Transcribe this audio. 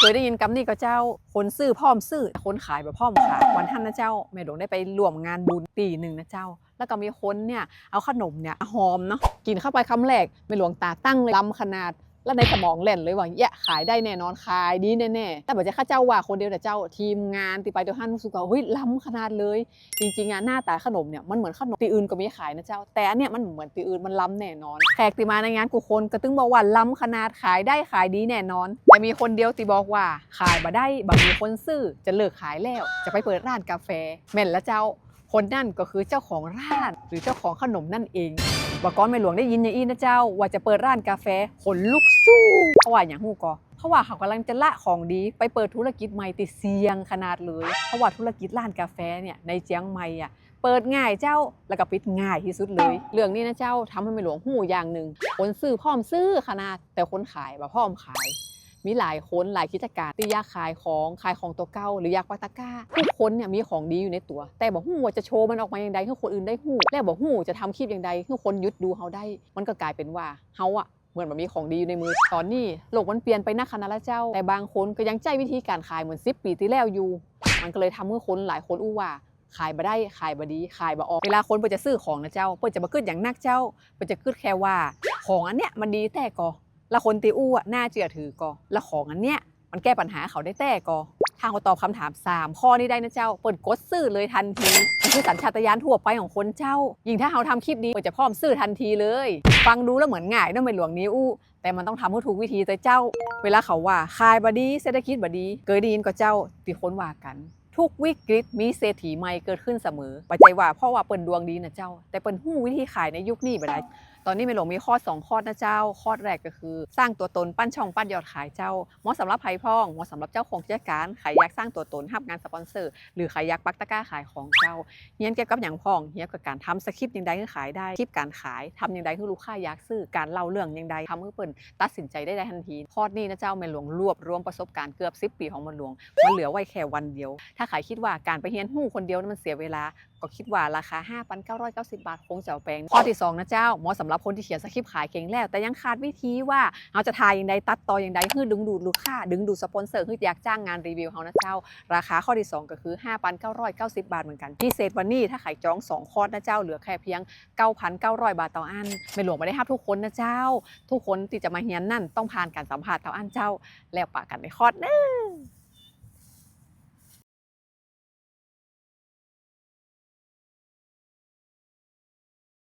เคยได้ยินคำนี้ก็เจ้าคนซื้อพร้อมซื้อคนขายแบบพร้อมขายวันท่านนะเจ้าแม่หลวงได้ไปร่วมงานบุญตีหนึ่งนะเจ้า แล้วก็มีคนเนี่ยเอาขนมเนี่ยหอมเนาะกินเข้าไปคำแรกแม่หลวงตาตั้งเลยลำขนาด แล้วในสมองแล่นเลยว่าแย่ขายได้แน่นอนขายดีแน่ๆแต่บอกจะข้าเจ้าว่าคนเดียวแต่เจ้าทีมงานที่ไปเดียวหันสุกว่าเฮ้ยล้ำขนาดเลย จริงๆอะหน้าตาขนมเนี่ยมันเหมือนขนมตีอื่นก็มีขายนะเจ้า แต่อันเนี่ยมันเหมือนตีอื่นมันล้ำแน่นอนแขกที่มาในงานกูคนก็ตึงบอกว่าล้ำขนาดขายได้ขายดีแน่นอน แต่มีคนเดียวที่บอกว่า ขายมาได้บางมีคนซื้อจะเลิกขายแล้วจะไปเปิดร้านกาแฟแม่นแล้วเจ้าคนนั่นก็คือเจ้าของร้านหรือเจ้าของขนมนั่นเองบอกก้อนแม่หลวงได้ยินอย่างอี้นะเจ้า ว่าจะเปิดร้านกาแฟขนลุก สู้เขาว่าอย่างหูกอเพราะว่าเขากำลังจะละของดี ไปเปิดธุรกิจใหม่ติดเสียงขนาดเลยเพราะว่าธุรกิจร้านกาแฟเนี่ยในเจียงใหม่อะเปิดง่ายเจ้าแล้วก็ปิดง่ายที่สุดเลย เรื่องนี้นะเจ้าทำให้ไม่หลวงหูอย่างหนึ่งคนซื้อพร้อมซื้อขนาดแต่คนขายแบบพร้อมขาย มีหลายคนหลายกิจการที่อยากขายของขายของตัวเก่าหรืออยากปักตะก้าทุกคนเนี่ยมีของดีอยู่ในตัว แต่บอกหูว่าจะโชว์มันออกมาอย่างใดให้คนอื่นได้หูและบอกหูจะทำคลิปอย่างใดให้คนยุดดูเขาได้ มันก็กลายเป็นว่าเฮาอะ มือนมันมีของดีอยู่ในมือตอนนี้โลกมันเปลี่ยนไปนักขนาดละเจ้า แต่บางคนก็ยังใจวิธีการขายเหมือนซิปปีที่แล้วอยู่ มันก็เลยทำให้คนหลายคนอู้ว่าขายบ่ได้ขายบ่ดี ขายบ่ออก เวลาคนเปิดจะซื้อของนะเจ้า เปิดจะมาขึ้นอย่างนักเจ้า เปิดจะขึ้นแค่ว่า ของอันเนี้ยมันดีแต่กอแล้วคนตีอู้อะน่าเชื่อถือกอแล้วของอันเนี้ยมันแก้ปัญหาเขาได้แต่กอ ทางเขาตอบคำถาม 3 ข้อนี้ได้นะเจ้าเปิดกดซื้อเลยทันทีมันคือสัญชาตญาณทั่วไปของคนเจ้า ยิ่งถ้าเขาทำคลิปดีเปิดจะพร้อมซื้อทันทีเลย ฟังดูแล้วเหมือนง่ายเน้องไม่หลวงนี้อู้แต่มันต้องทำให้ถูกวิธีแต่เจ้า เวลาเขาว่าขายบดีเศรษฐกิจบดี เกิดดีนก็เจ้าที่คนว่ากันทุกวิกฤตมีเศรษฐีใหม่เกิดขึ้นเสมอปัจจัยว่าเพราะว่าเปิ่นดวงดีนะเจ้า แต่เปิ่นหู้วิธีขายในยุคนี้บ่ได้ ตอนนี้เมหลงมีข้อ2ข้อนะเจ้าข้อแรกก็คือ สร้างตัวตนปั้นช่องปั้นยอดขายเจ้าเหมาะสำหรับไผ่พ่องเหมาะสำหรับเจ้าของกิจการใครอยากสร้างตัวตนรับงานสปอนเซอร์ หรือใครอยากปักตะกร้าขายของเจ้าเฮียนเกี่ยวกับอย่างพ่องเฮียกับการทำสคริปต์ยังใดให้ขายได้คลิปการขายทำยังใดให้ลูกค้าอยากซื้อการเล่าเรื่องยังใดทำให้เปิ่นตัดสินใจได้ทันทีข้อนี้นะเจ้าเมหลวงรวบรวมประสบการณ์เกือบ10ปีของเมหลวงมันเหลือไว้แค่วันเดียว ถ้าใครคิดว่าการไปเฮียนหู้คนเดียวนั้นมันเสียเวลาก็คิดว่าราคา 5,990 บาทคงจะเอาแปงข้อที่ 2 นะเจ้าเหมาะสำหรับคนที่เขียนสคริปต์ขายเก่งแล้ว แต่ยังขาดวิธีว่าเราจะทายอย่างใดตัดต่ออย่างใดเพื่อดึงดูดลูกค้าดึงดูดสปอนเซอร์เพื่ออยากจ้างงานรีวิวเขานะเจ้า ราคาข้อที่ 2 ก็คือ 5,990 บาทเหมือนกันพิเศษวันนี้ถ้าขายจอง 2 คอร์สนะเจ้าเหลือแค่เพียง 9,900 บาทต่ออัน ไม่หลวงไม่ได้ห้ามทุกคนนะเจ้า ทุกคนที่จะมาเฮียนนั่นต้องผ่านการสัมภาษณ์ต่ออันเจ้า แล้วปะกันในคอร์สหนึง